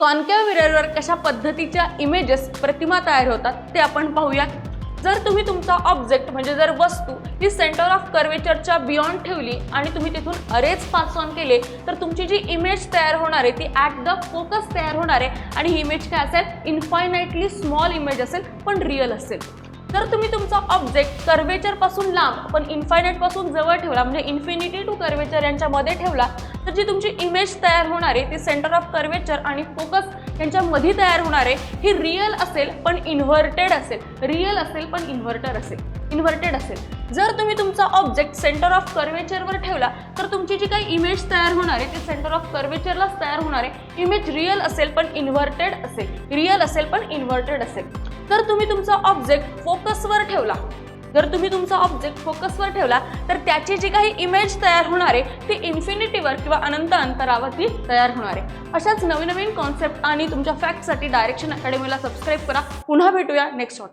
Concave मिररवर कशा पद्धतीच्या images प्रतिमा तयार होतात ते आपण पाहूयात जर तुम्ही तुमचा ऑब्जेक्ट म्हणजे जर वस्तू ही सेंटर ऑफ कर्वेचरच्या बियॉन्ड ठेवली आणि तुम्ही तिथून अरेज पास ऑन केले तर तुमची जी इमेज तयार होणार आहे ती ॲट द फोकस तयार होणार आहे आणि ही इमेज काय असेल? इन्फायनाइटली स्मॉल इमेज असेल पण रिअल असेल. जर तुम्ही तुमचा ऑब्जेक्ट कर्वेचरपासून लांब पण इन्फायनाइटपासून जवळ ठेवला म्हणजे इन्फिनिटी टू कर्वेचर यांच्यामध्ये ठेवला तर जी तुमची इमेज तयार होणार आहे ती सेंटर ऑफ कर्वेचर आणि फोकस यांच्यामध्ये तयार होणार आहे ही रिअल असेल पण इन्व्हर्टेड असेल. रिअल असेल पण इन्व्हर्टर असेल. इन्व्हर्टेड असेल. जर तुम्ही तुमचा ऑब्जेक्ट सेंटर ऑफ कर्वेचरवर ठेवला तर तुमची जी काही इमेज तयार होणार आहे ती सेंटर ऑफ कर्वेचरलाच तयार होणार आहे. इमेज रिअल असेल पण इन्व्हर्टेड असेल. रिअल असेल पण इन्व्हर्टेड असेल. तर तुम्ही तुमचा ऑब्जेक्ट फोकसवर ठेवला. जर तुम्ही तुमचा ऑब्जेक्ट फोकसवर ठेवला तर त्याची जी काही इमेज तयार होणार आहे ती इन्फिनिटीवर किंवा अनंत अंतरावरती तयार होणार आहे. अशाच नवीन नवीन कॉन्सेप्ट आणि तुमच्या फॅक्टसाठी डायरेक्शन अकॅडमीला सबस्क्राईब करा. पुन्हा भेटूया नेक्स्ट शॉट